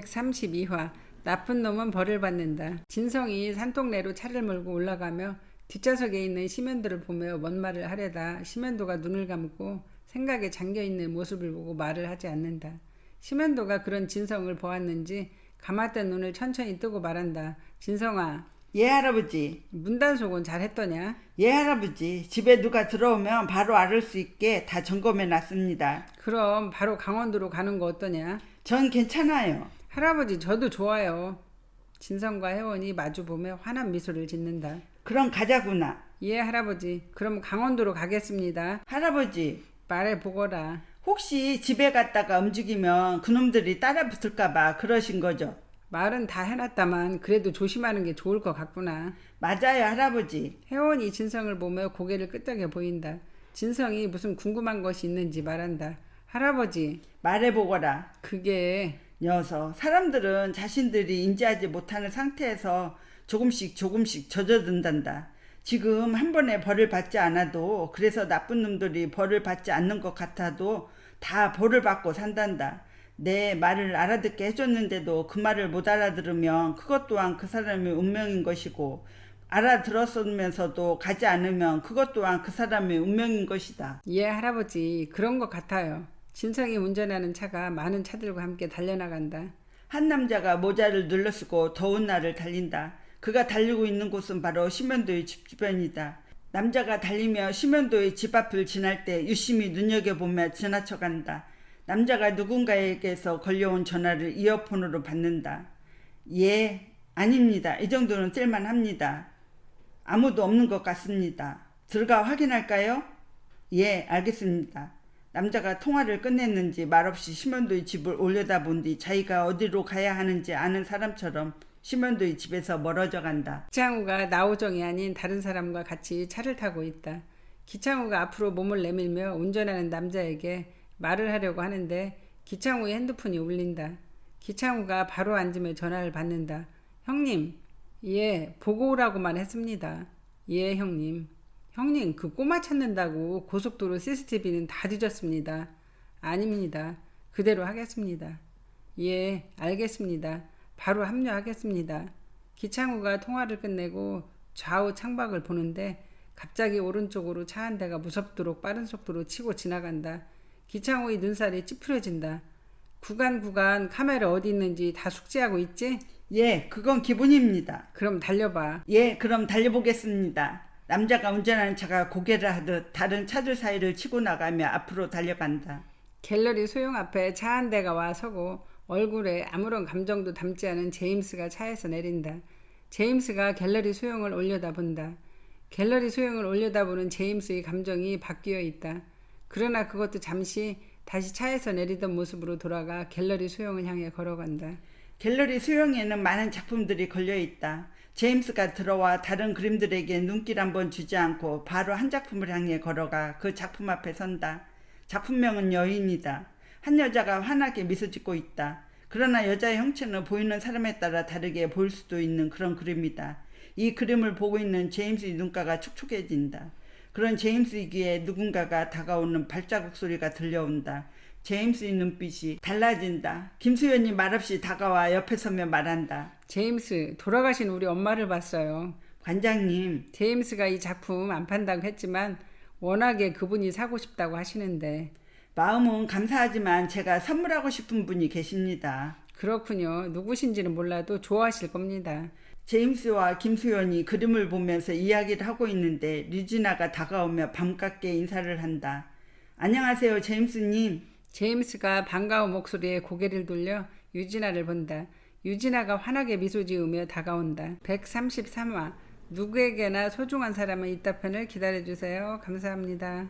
132화 나쁜 놈은 벌을 받는다. 진성이 산동네로 차를 몰고 올라가며 뒷좌석에 있는 심연도를 보며 뭔 말을 하려다 심연도가 눈을 감고 생각에 잠겨 있는 모습을 보고 말을 하지 않는다. 심연도가 그런 진성을 보았는지 감았던 눈을 천천히 뜨고 말한다. 진성아, 예 할아버지 문단속은 잘했더냐? 예 할아버지 집에 누가 들어오면 바로 알을 수 있게 다 점검해 놨습니다 그럼 바로 강원도로 가는 거 어떠냐? 전 괜찮아요 할아버지 저도 좋아요. 진성과 혜원이 마주보며 환한 미소를 짓는다. 그럼 가자구나 예, 할아버지. 그럼 강원도로 가겠습니다. 할아버지 말해 보거라. 혹시 집에 갔다가 움직이면 그놈들이 따라 붙을까봐 그러신 거죠 말은 다 해놨다만 그래도 조심하는 게 좋을 것 같구나. 맞아요 할아버지 혜원이 진성을 보며 고개를 끄덕여 보인다. 진성이 무슨 궁금한 것이 있는지 말한다. 할아버지, 말해보거라 그게 녀석 사람들은 자신들이 인지하지 못하는 상태에서 조금씩 조금씩 젖어든단다 지금 한 번에 벌을 받지 않아도 그래서 나쁜 놈들이 벌을 받지 않는 것 같아도 다 벌을 받고 산단다 내 말을 알아듣게 해줬는데도 그 말을 못 알아들으면 그것 또한 그 사람의 운명인 것이고 알아들었으면서도 가지 않으면 그것 또한 그 사람의 운명인 것이다 예, 할아버지. 그런 것 같아요. 진성이 운전하는 차가 많은 차들과 함께 달려나간다. 한 남자가 모자를 눌러쓰고 더운 날을 달린다. 그가 달리고 있는 곳은 바로 심연도의 집 주변이다. 남자가 달리며 심연도의 집 앞을 지날 때 유심히 눈여겨보며 지나쳐 간다. 남자가 누군가에게서 걸려온 전화를 이어폰으로 받는다. 예, 아닙니다. 이 정도는 뜰만합니다. 아무도 없는 것 같습니다. 들어가 확인할까요? 예, 알겠습니다. 남자가 통화를 끝냈는지 말없이 심연도의 집을 올려다본 뒤 자기가 어디로 가야 하는지 아는 사람처럼 심연도의 집에서 멀어져 간다. 기창우가 나오정이 아닌 다른 사람과 같이 차를 타고 있다. 기창우가 앞으로 몸을 내밀며 운전하는 남자에게 말을 하려고 하는데 기창우의 핸드폰이 울린다. 기창우가 바로 앉으며 전화를 받는다. 형님, 예, 보고 오라고만 했습니다. 예, 형님. 형님, 그 꼬마 찾는다고 고속도로 CCTV는 다 뒤졌습니다. 아닙니다. 그대로 하겠습니다. 예, 알겠습니다. 바로 합류하겠습니다. 기창우가 통화를 끝내고 좌우 창밖을 보는데 갑자기 오른쪽으로 차 한 대가 무섭도록 빠른 속도로 치고 지나간다. 기창우의 눈살이 찌푸려진다. 구간 구간 카메라 어디 있는지 다 숙지하고 있지? 예, 그건 기본입니다. 그럼 달려봐. 예, 그럼 달려보겠습니다. 남자가 운전하는 차가 고개를 하듯 다른 차들 사이를 치고 나가며 앞으로 달려간다. 갤러리 소용 앞에 차 한 대가 와 서고 얼굴에 아무런 감정도 담지 않은 제임스가 차에서 내린다. 제임스가 갤러리 소용을 올려다본다. 갤러리 소용을 올려다보는 제임스의 감정이 바뀌어 있다. 그러나 그것도 잠시 다시 차에서 내리던 모습으로 돌아가 갤러리 소용을 향해 걸어간다. 갤러리 수용에는 많은 작품들이 걸려 있다. 제임스가 들어와 다른 그림들에게 눈길 한번 주지 않고 바로 한 작품을 향해 걸어가 그 작품 앞에 선다. 작품명은 여인이다. 한 여자가 환하게 미소 짓고 있다. 그러나 여자의 형체는 보이는 사람에 따라 다르게 보일 수도 있는 그런 그림이다. 이 그림을 보고 있는 제임스의 눈가가 촉촉해진다. 그런 제임스의 귀에 누군가가 다가오는 발자국 소리가 들려온다. 제임스의 눈빛이 달라진다. 김수현이 말없이 다가와 옆에 서며 말한다. 제임스, 돌아가신 우리 엄마를 봤어요. 관장님, 제임스가 이 작품 안 판다고 했지만 워낙에 그분이 사고 싶다고 하시는데 마음은 감사하지만 제가 선물하고 싶은 분이 계십니다. 그렇군요. 누구신지는 몰라도 좋아하실 겁니다. 제임스와 김수현이 그림을 보면서 이야기를 하고 있는데 류진아가 다가오며 반갑게 인사를 한다. 안녕하세요, 제임스님. 제임스가 반가운 목소리에 고개를 돌려 유진아를 본다. 유진아가 환하게 미소 지으며 다가온다. 133화 누구에게나 소중한 사람은 있다 편을 기다려주세요. 감사합니다.